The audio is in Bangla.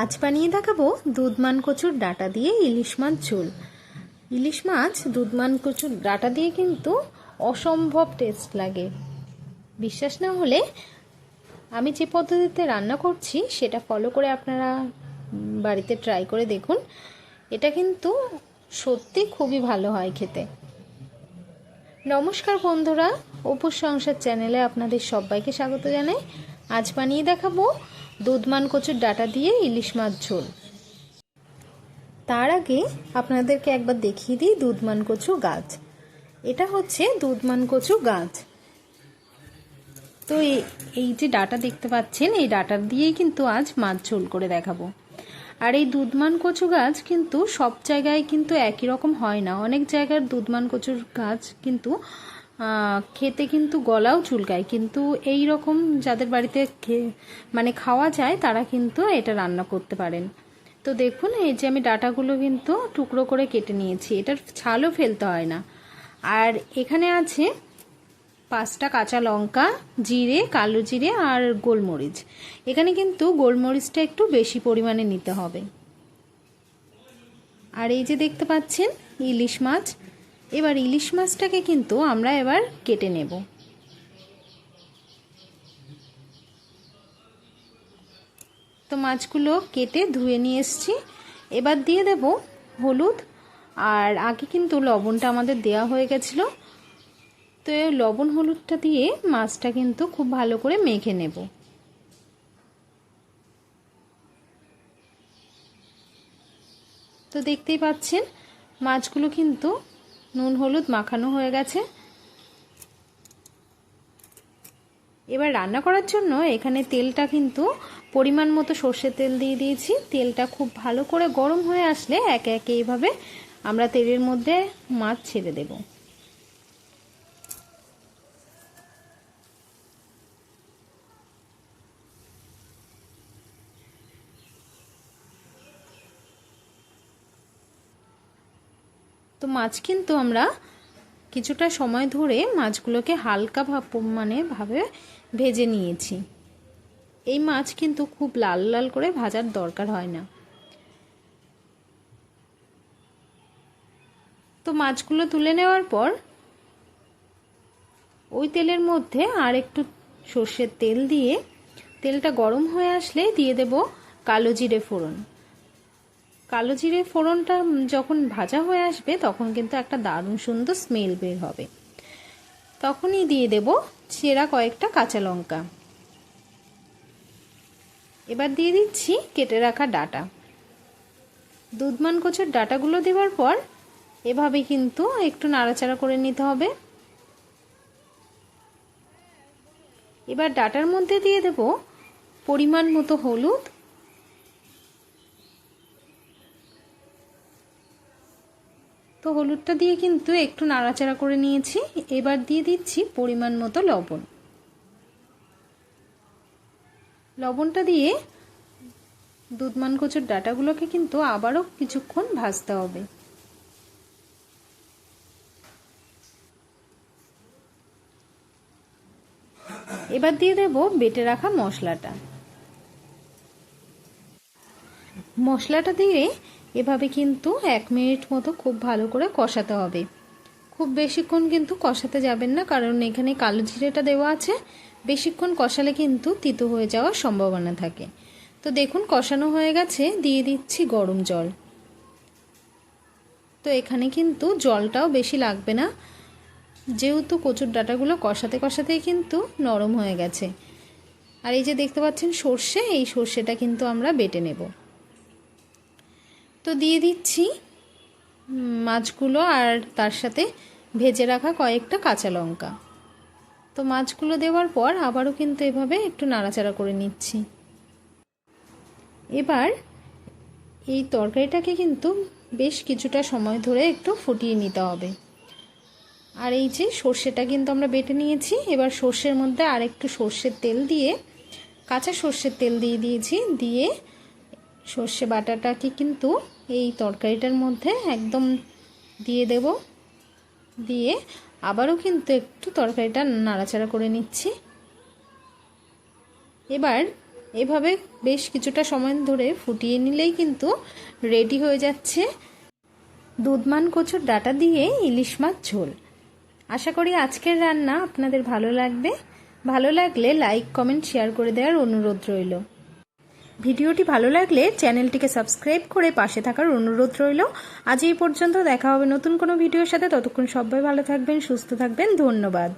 আজ বানিয়ে দেখাবো দুধমান কচুর ডাটা দিয়ে ইলিশ মাছ ঝোল। ইলিশ মাছ, দুধমান কচুর ডাটা দিয়ে কিন্তু অসম্ভব টেস্ট লাগে। বিশ্বাস না হলে আমি যে পদ্ধতিতে রান্না করছি, সেটা ফলো করে আপনারা বাড়িতে ট্রাই করে দেখুন। এটা কিন্তু সত্যি খুবই ভালো হয় খেতে। নমস্কার বন্ধুরা, অপুর সংসার চ্যানেলে আপনাদের সবাইকে স্বাগত জানাই। আজ বানিয়ে দেখাবো দুধমান কচুর ডাটা দিয়ে ইলিশ মাছ ঝোল। তার আগে আপনাদেরকে একবার দেখিয়ে দিই দুধমান কচু গাছ। এটা হচ্ছে দুধমান কচু গাছ। তো এই- যে ডাটা দেখতে পাচ্ছেন, এই ডাটা দিয়েই কিন্তু আজ মাছ ঝোল করে দেখাবো। আর এই দুধমান কচু গাছ কিন্তু সব জায়গায় কিন্তু একই রকম হয় না। অনেক জায়গার দুধমান কচুর গাছ কিন্তু খেতে কিন্তু গলাও চুলকায়। কিন্তু এই রকম যাদের বাড়িতে মানে খাওয়া যায়, তারা কিন্তু এটা রান্না করতে পারেন। তো দেখুন, এই যে আমি ডাটাগুলো কিন্তু টুকরো করে কেটে নিয়েছি। এটার ছালও ফেলতে হয় না। আর এখানে আছে পাঁচটা কাঁচা লঙ্কা, জিরে, কালো জিরে আর গোলমরিচ। এখানে কিন্তু গোলমরিচটা একটু বেশি পরিমাণে নিতে হবে। আর এই যে দেখতে পাচ্ছেন, ইলিশ মাছ। এবার ইলিশ মাছটাকে কিন্তু আমরা এবার কেটে নেব। তো মাছগুলো কেটে ধুয়ে নিয়ে এসছি। এবার দিয়ে দেব হলুদ। আর আগে কিন্তু লবণটা আমাদের দেওয়া হয়ে গেছিল। তো লবণ হলুদটা দিয়ে মাছটা কিন্তু খুব ভালো করে মেখে নেব। তো দেখতেই পাচ্ছেন, মাছগুলো কিন্তু নুন, হলুদ মাখানো হয়ে গেছে। এবার রান্না করার জন্য এখানে তেলটা কিন্তু পরিমাণ মতো সর্ষের তেল দিয়ে দিয়েছি। তেলটা খুব ভালো করে গরম হয়ে আসলে একে একে এইভাবে আমরা তেলের মধ্যে মাছ ছেড়ে দেবো। তো মাছ কিন্তু আমরা কিছুটা সময় ধরে মাছগুলোকে হালকা ভাব মানে ভাবে ভেজে নিয়েছি। এই মাছ কিন্তু খুব লাল লাল করে ভাজার দরকার হয় না। তো মাছগুলো তুলে নেওয়ার পর ওই তেলের মধ্যে আর একটু সর্ষের তেল দিয়ে, তেলটা গরম হয়ে আসলে দিয়ে দেব কালো জিরে ফোড়ন। কালো জিরে ফোড়নটা যখন ভাজা হয়ে আসবে, তখন কিন্তু একটা দারুণ সুন্দর স্মেল বের হবে। তখনই দিয়ে দেব চেরা কয়েকটা কাঁচা লঙ্কা। এবার দিয়ে দিচ্ছি কেটে রাখা ডাটা। দুধমান কচুর ডাটাগুলো দেওয়ার পর, এভাবে কিন্তু একটু নাড়াচাড়া করে নিতে হবে। এবার ডাটার মধ্যে দিয়ে দেব পরিমাণ মতো হলুদ তো হলুদটা দিয়ে কিন্তু একটু নাড়াচাড়া করে নিয়েছি। এবার দিয়ে দিচ্ছি পরিমাণ মতো লবণ। লবণটা দিয়ে দুধমান কচুর ডাটাগুলোকে কিন্তু আবারও কিছুক্ষণ ভাজতে হবে। এবার দিয়ে দেব বেটে রাখা মশলাটা। মশলাটা দিয়ে এভাবে কিন্তু এক মিনিট মতো খুব ভালো করে কষাতে হবে। খুব বেশিক্ষণ কিন্তু কষাতে যাবেন না, কারণ এখানে কালো জিরেটা দেওয়া আছে। বেশিক্ষণ কষালে কিন্তু তিতো হয়ে যাওয়ার সম্ভাবনা থাকে। তো দেখুন, কষানো হয়ে গেছে, দিয়ে দিচ্ছি গরম জল। তো এখানে কিন্তু জলটাও বেশি লাগবে না। যেহেতু কচুর ডাটাগুলো কষাতে কষাতেই কিন্তু নরম হয়ে গেছে। আর এই যে দেখতে পাচ্ছেন সর্ষে, এই সর্ষেটা কিন্তু আমরা বেটে নেব। তো দিয়ে দিচ্ছি। মাছগুলো আর তার সাথে ভেজে রাখা কয়েকটা কাঁচা লঙ্কা। তো মাছগুলো দেওয়ার পর আবারও কিন্তু এভাবে একটু নাড়াচাড়া করে নিচ্ছি। এবার এই তরকারিটাকে কিন্তু বেশ কিছুটা সময় ধরে একটু ফুটিয়ে নিতে হবে। আর এই যে সর্ষেটা কিন্তু আমরা বেটে নিয়েছি, এবার সর্ষের মধ্যে আর একটু সর্ষের তেল দিয়ে, কাঁচা সর্ষের তেল দিয়ে দিয়েছি। দিয়ে সর্ষে বাটাটাকে কিন্তু এই তরকারিটার মধ্যে একদম দিয়ে দেব। দিয়ে আবারও কিন্তু একটু তরকারিটা নাড়াচাড়া করে নিচ্ছি। এবার এভাবে বেশ কিছুটা সময় ধরে ফুটিয়ে নিলেই কিন্তু রেডি হয়ে যাচ্ছে দুধমান কচুর ডাটা দিয়ে ইলিশ মাছ ঝোল। আশা করি আজকের রান্না আপনাদের ভালো লাগবে। ভালো লাগলে লাইক, কমেন্ট, শেয়ার করে দেওয়ার অনুরোধ রইল। ভিডিওটি ভালো লাগলে চ্যানেলটিকে সাবস্ক্রাইব করে পাশে থাকার অনুরোধ রইল। আজ এই পর্যন্ত দেখা হবে নতুন কোনো ভিডিওর সাথে। ততক্ষণ সবাই ভালো থাকবেন, সুস্থ থাকবেন। ধন্যবাদ।